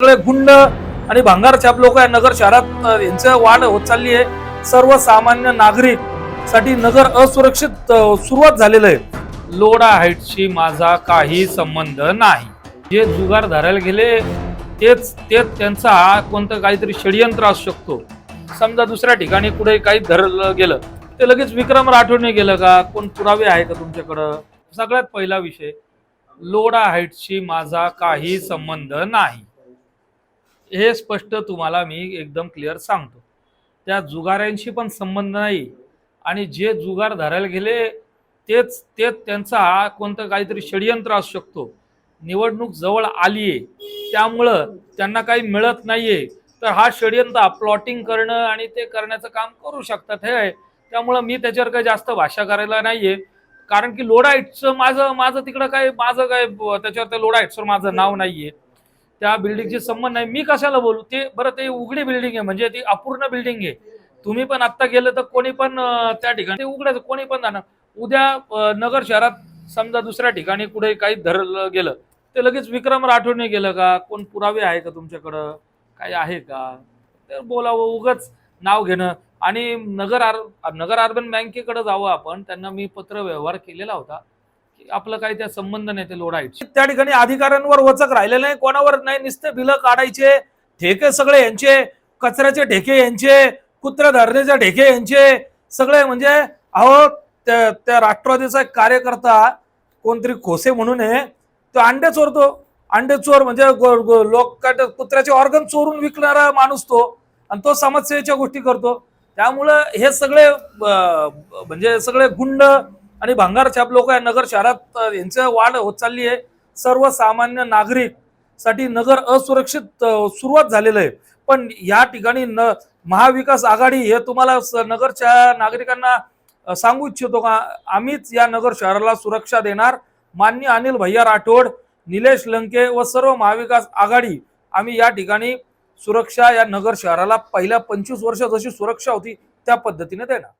सगळे गुंड आणि भांगारछाप लोक या नगर शहरात यांचं वाढ होत चालली आहे. सर्वसामान्य नागरिकसाठी नगर असुरक्षित सुरुवात झालेलं आहे. लोडा हाईटशी माझा काही संबंध नाही. जे जुगार धरायला गेले तेच तेच त्यांचा कोणतं काहीतरी षडयंत्र असू शकतो. समजा दुसऱ्या ठिकाणी कुठे काही धरलं गेलं ते लगेच विक्रम राठोडने गेलं का? कोण पुरावे आहे का तुमच्याकडं? सगळ्यात पहिला विषय लोडा हाईटशी माझा काही संबंध नाही. हे स्पष्ट तुम्हाला मी एकदम क्लिअर सांगतो. त्या जुगाऱ्यांशी पण संबंध नाही आणि जे जुगार धरायला गेले तेच तेच त्यांचा कोणतं काहीतरी षडयंत्र असू शकतो. निवडणूक जवळ आली आहे त्यामुळं त्यांना काही मिळत नाही आहे तर हा षडयंत्र प्लॉटिंग करणं आणि ते करण्याचं काम करू शकतात हे. आहे त्यामुळं मी त्याच्यावर काही जास्त भाषा करायला नाही आहे कारण की लोडाईटचं माझं माझं तिकडं काय माझं काय त्याच्यावर त्या लोडाईटचं माझं नाव नाही आहे त्या बिल्डिंगशी संबंध नाही. मी कशाला बोलू? ते बरं ते उघडी बिल्डिंग आहे. म्हणजे ती अपूर्ण बिल्डिंग आहे. तुम्ही पण आत्ता गेलं तर कोणी पण त्या ठिकाणी ते उघडायचं. कोणी पण जाणार. उद्या नगर शहरात समजा दुसऱ्या ठिकाणी कुठे काही धरलं गेलं ते लगेच विक्रम राठोडने गेलं का? कोण पुरावे आहे का तुमच्याकडं? काही आहे का? तर बोलावं उगच नाव घेणं. आणि नगर आर नगर अर्बन बँकेकडे जावं आपण. त्यांना मी पत्र व्यवहार केलेला होता. आपलं काही त्या संबंध नाही ते लोडायचे. त्या ठिकाणी अधिकाऱ्यांवर वचक राहिलेलं नाही कोणावर नाही नुसते बिलं काढायचे ठेके सगळे यांचे कचऱ्याचे ठेके यांचे कुत्र्या धरण्याचे ठेके यांचे सगळे म्हणजे अहो त्या राष्ट्रवादीचा एक कार्यकर्ता कोणतरी खोसे म्हणून आहे तो अंडे चोरतो. अंडे चोर म्हणजे लोक कुत्र्याचे ऑर्गन चोरून विकणारा माणूस तो आणि तो समाजसेवेच्या गोष्टी करतो. त्यामुळं हे सगळे म्हणजे सगळे गुंड आणि भांगार छाप लोक या नगर शहरात यांचं वाढ होत चालली आहे. सर्वसामान्य नागरिकसाठी नगर असुरक्षित सुरुवात झालेलं आहे. पण या ठिकाणी न महाविकास आघाडी हे तुम्हाला स- नगरच्या नागरिकांना सांगू इच्छितो का? आम्हीच या नगर शहराला सुरक्षा देणार. मान्य अनिल भैया राठोड निलेश लंके व सर्व महाविकास आघाडी आम्ही या ठिकाणी सुरक्षा या नगर शहराला पहिल्या पंचवीस वर्ष जशी सुरक्षा होती त्या पद्धतीने देणार.